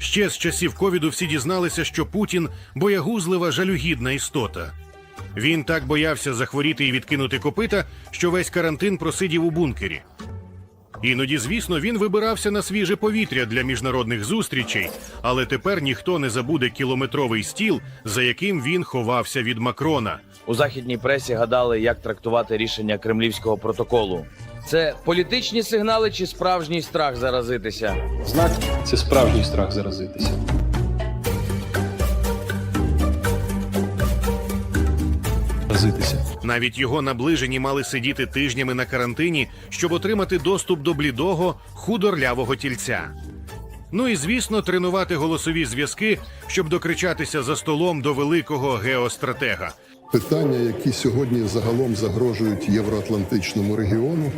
Ще з часів ковіду всі дізналися, що Путін боягузлива жалюгідна істота. Він так боявся захворіти і відкинути копита, що весь карантин просидів у бункері. Іноді, звісно, він вибирався на свіже повітря для міжнародних зустрічей, але тепер ніхто не забуде кілометровий стіл, за яким він ховався від Макрона. У західній пресі гадали, як трактувати рішення кремлівського протоколу. Це політичні сигнали чи справжній страх заразитися? Знак це справжній страх заразитися. Заразитися. Навіть його наближені мали сидіти тижнями на карантині, щоб отримати доступ до блідого, худорлявого тільця. Ну і звісно, тренувати голосові зв'язки, щоб докричатися за столом до великого геостратега. Питання, які сьогодні загалом загрожують євроатлантичному регіону.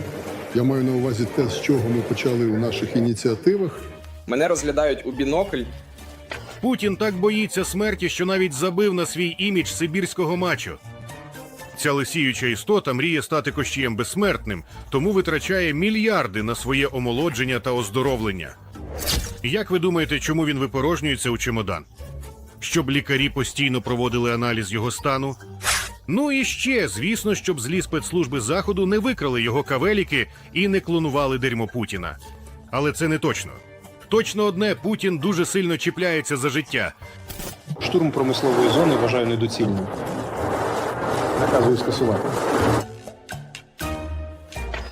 Я маю на увазі те, з чого ми почали у наших ініціативах. Мене розглядають у бінокль. Путін так боїться смерті, що навіть забив на свій імідж сибірського мачо. Ця лисіюча істота мріє стати кощієм безсмертним, тому витрачає мільярди на своє омолодження та оздоровлення. Як ви думаєте, чому він випорожнюється у чемодан? Щоб лікарі постійно проводили аналіз його стану? Ну і ще, звісно, щоб злі спецслужби заходу не викрали його кавеліки і не клонували дерьмо Путіна. Але це не точно. Точно одне, Путін дуже сильно чіпляється за життя. Штурм промислової зони вважаю недоцільним. Наказую скасувати.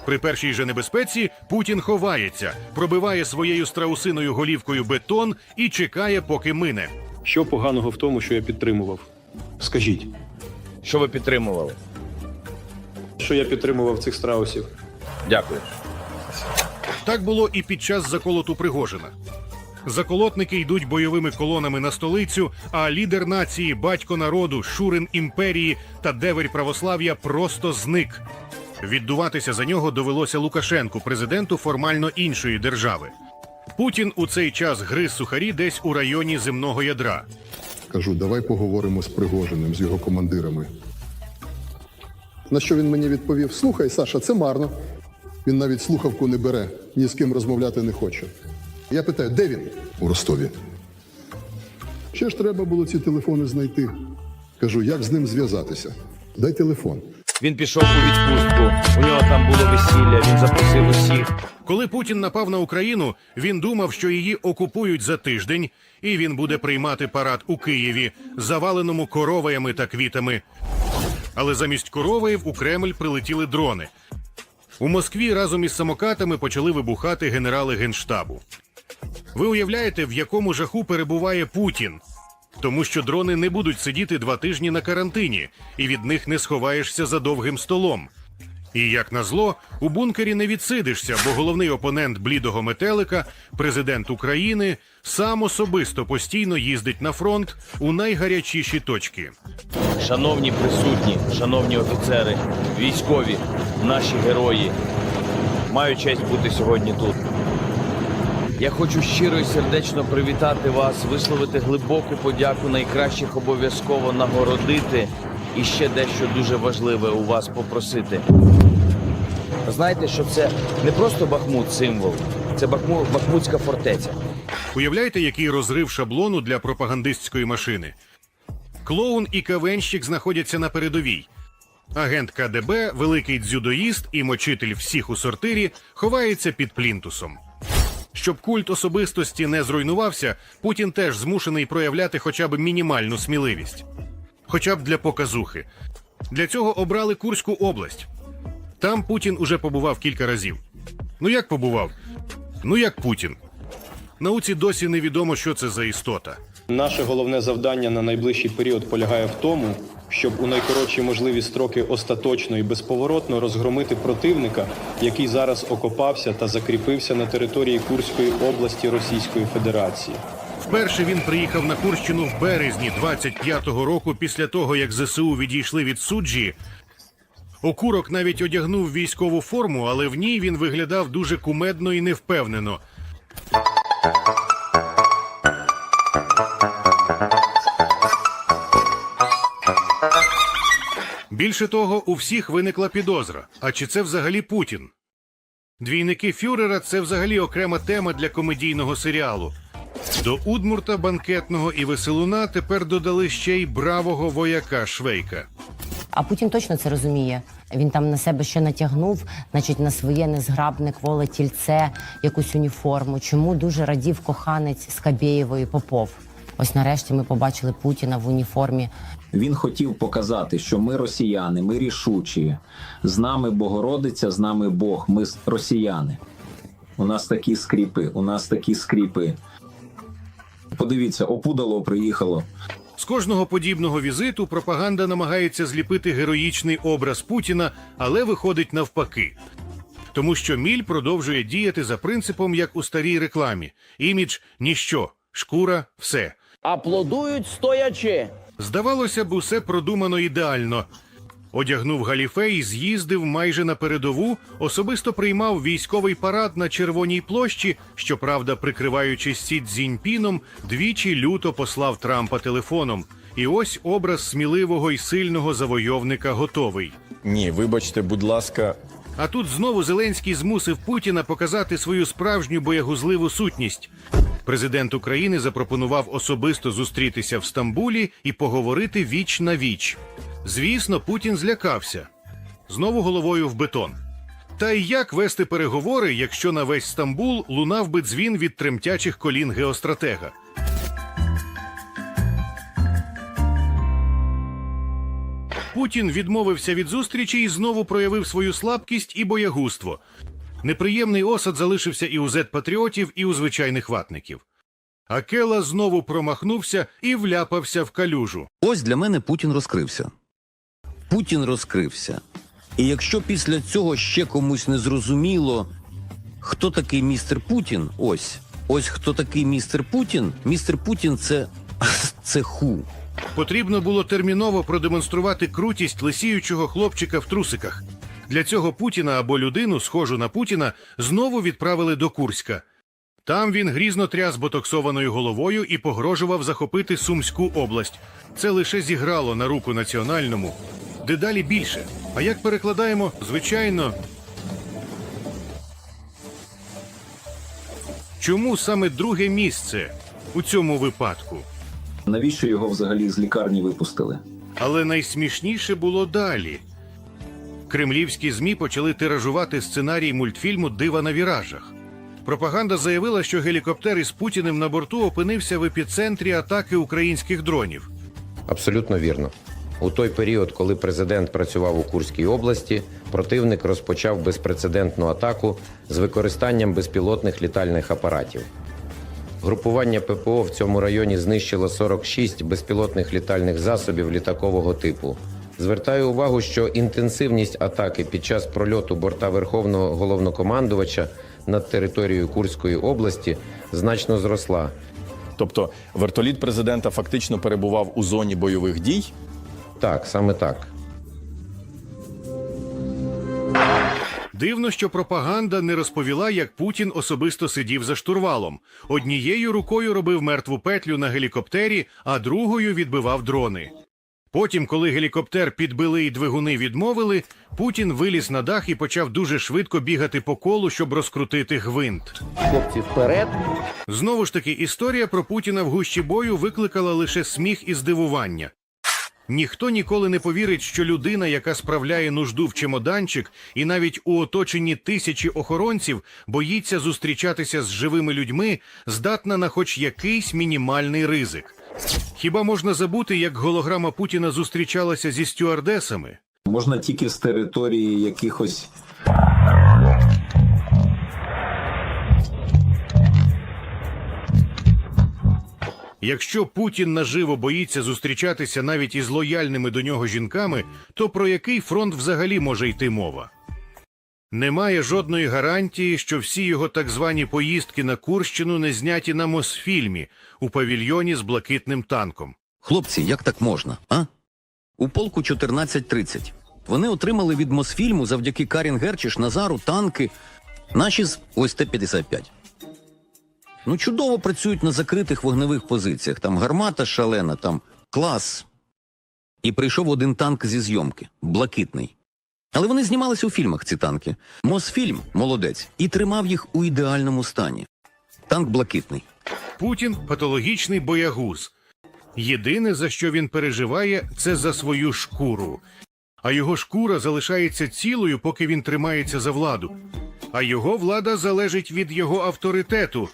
При першій же небезпеці Путін ховається, пробиває своєю страусиною голівкою бетон і чекає, поки мине. Що поганого в тому, що я підтримував? Скажіть, Що ви підтримували? що я підтримував цих страусів? Дякую. Так було і під час заколоту Пригожина. Заколотники йдуть бойовими колонами на столицю, а лідер нації, батько народу, шурин імперії та деверь православ'я просто зник. Віддуватися за нього довелося Лукашенку, президенту формально іншої держави. Путін у цей час гриз сухарі десь у районі земного ядра. Кажу, давай поговоримо з Пригожиним, з його командирами. На що він мені відповів: Слухай, Саша, це марно. Він навіть слухавку не бере, ні з ким розмовляти не хоче. Я питаю, де він? У Ростові. Ще ж треба було ці телефони знайти. Кажу, як з ним зв'язатися? Дай телефон. Він пішов у відпустку. У нього там було весілля. Він запросив усіх. Коли Путін напав на Україну, він думав, що її окупують за тиждень, і він буде приймати парад у Києві, заваленому короваями та квітами. Але замість короваїв у Кремль прилетіли дрони. У Москві разом із самокатами почали вибухати генерали генштабу. Ви уявляєте, в якому жаху перебуває Путін? Тому що дрони не будуть сидіти два тижні на карантині, і від них не сховаєшся за довгим столом. І як назло, у бункері не відсидишся, бо головний опонент блідого метелика, президент України, сам особисто постійно їздить на фронт у найгарячіші точки. Шановні присутні, шановні офіцери, військові, наші герої. Маю честь бути сьогодні тут. Я хочу щиро і сердечно привітати вас, висловити глибоку подяку найкращих обов'язково нагородити і ще дещо дуже важливе у вас попросити. Знаєте, що це не просто Бахмут символ, це Бахму, Бахмутська фортеця. Уявляєте, який розрив шаблону для пропагандистської машини? Клоун і кавенщик знаходяться на передовій. Агент КДБ, великий дзюдоїст і мочитель всіх у сортирі ховається під плінтусом. Щоб культ особистості не зруйнувався, Путін теж змушений проявляти хоча б мінімальну сміливість. Хоча б для показухи. Для цього обрали Курську область. Там Путін уже побував кілька разів. Ну як побував? Ну як Путін. Науці досі невідомо, що це за істота. Наше головне завдання на найближчий період полягає в тому, щоб у найкоротші можливі строки остаточно і безповоротно розгромити противника, який зараз окопався та закріпився на території Курської області Російської Федерації. Вперше він приїхав на Курщину в березні 25-го року після того, як ЗСУ відійшли від суджі. Окурок навіть одягнув військову форму, але в ній він виглядав дуже кумедно і невпевнено. Більше того, у всіх виникла підозра. А чи це взагалі Путін? Двійники Фюрера це взагалі окрема тема для комедійного серіалу. До Удмурта банкетного і веселуна тепер додали ще й бравого вояка Швейка. А Путін точно це розуміє. Він там на себе ще натягнув, значить, на своє незграбне кволе тільце, якусь уніформу. Чому дуже радів коханець Скабєєвої Попов? Ось нарешті ми побачили Путіна в уніформі Він хотів показати, що ми росіяни, ми рішучі. З нами Богородиця, з нами Бог. Ми росіяни. У нас такі скріпи, у нас такі скріпи. Подивіться, опудало приїхало. З кожного подібного візиту пропаганда намагається зліпити героїчний образ Путіна, але виходить навпаки. Тому що міль продовжує діяти за принципом, як у старій рекламі: імідж ніщо, шкура все. Аплодують стоячи. Здавалося б, усе продумано ідеально. Одягнув галіфей, з'їздив майже на передову, особисто приймав військовий парад на Червоній площі, щоправда, прикриваючись Сі Цзіньпіном, двічі люто послав Трампа телефоном. І ось образ сміливого і сильного завойовника готовий. Ні, вибачте, будь ласка, А тут знову Зеленський змусив Путіна показати свою справжню боягузливу сутність. Президент України запропонував особисто зустрітися в Стамбулі і поговорити віч на віч. Звісно, Путін злякався. Знову головою в бетон. Та й як вести переговори, якщо на весь Стамбул лунав би дзвін від тремтячих колін геостратега? Путін відмовився від зустрічі і знову проявив свою слабкість і боягузтво. Неприємний осад залишився і у зет-патріотів, і у звичайних ватників. Акела знову промахнувся і вляпався в калюжу. Ось для мене Путін розкрився. Путін розкрився. І якщо після цього ще комусь не зрозуміло, хто такий містер Путін, ось. Ось хто такий містер Путін. Містер Путін це, це ху. Потрібно було терміново продемонструвати крутість лисіючого хлопчика в трусиках. Для цього Путіна або людину, схожу на Путіна, знову відправили до Курська. Там він грізно тряс ботоксованою головою і погрожував захопити Сумську область. Це лише зіграло на руку національному. Дедалі більше. А як перекладаємо, звичайно. Чому саме друге місце у цьому випадку? Навіщо його взагалі з лікарні випустили? Але найсмішніше було далі. Кремлівські ЗМІ почали тиражувати сценарій мультфільму Дива на віражах. Пропаганда заявила, що гелікоптер із Путіним на борту опинився в епіцентрі атаки українських дронів. Абсолютно вірно. У той період, коли президент працював у Курській області, противник розпочав безпрецедентну атаку з використанням безпілотних літальних апаратів. Групування ППО в цьому районі знищило 46 безпілотних літальних засобів літакового типу. Звертаю увагу, що інтенсивність атаки під час прольоту борта Верховного головнокомандувача над територією Курської області значно зросла. тобто вертоліт президента фактично перебував у зоні бойових дій. Так, саме так. Дивно, що пропаганда не розповіла, як Путін особисто сидів за штурвалом. Однією рукою робив мертву петлю на гелікоптері, а другою відбивав дрони. Потім, коли гелікоптер підбили і двигуни відмовили, Путін виліз на дах і почав дуже швидко бігати по колу, щоб розкрутити гвинт. Хлопці вперед. Знову ж таки, історія про Путіна в гущі бою викликала лише сміх і здивування. Ніхто ніколи не повірить, що людина, яка справляє нужду в чемоданчик, і навіть у оточенні тисячі охоронців боїться зустрічатися з живими людьми, здатна на хоч якийсь мінімальний ризик. Хіба можна забути, як голограма Путіна зустрічалася зі стюардесами? Можна тільки з території якихось Якщо Путін наживо боїться зустрічатися навіть із лояльними до нього жінками, то про який фронт взагалі може йти мова? Немає жодної гарантії, що всі його так звані поїздки на Курщину не зняті на Мосфільмі у павільйоні з блакитним танком. Хлопці, як так можна, а? У полку 14.30. Вони отримали від Мосфільму завдяки Карін Герчиш, Назару, танки. Наші з ось Т-55. Ну, чудово працюють на закритих вогневих позиціях. Там гармата шалена, там клас. І прийшов один танк зі зйомки блакитний. Але вони знімалися у фільмах, ці танки. Мосфільм молодець і тримав їх у ідеальному стані. Танк блакитний. Путін патологічний боягуз. Єдине, за що він переживає, це за свою шкуру. А його шкура залишається цілою, поки він тримається за владу. А його влада залежить від його авторитету.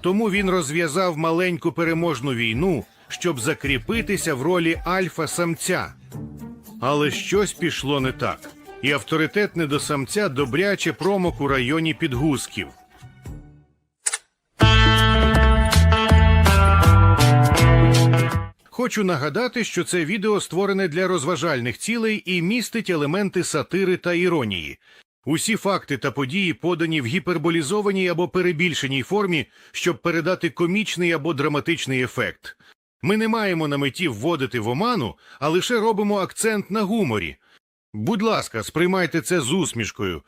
Тому він розв'язав маленьку переможну війну, щоб закріпитися в ролі альфа-самця. Але щось пішло не так, і авторитет недосамця добряче промок у районі підгузків. Хочу нагадати, що це відео створене для розважальних цілей і містить елементи сатири та іронії. Усі факти та події подані в гіперболізованій або перебільшеній формі, щоб передати комічний або драматичний ефект. Ми не маємо на меті вводити в оману, а лише робимо акцент на гуморі. Будь ласка, сприймайте це з усмішкою.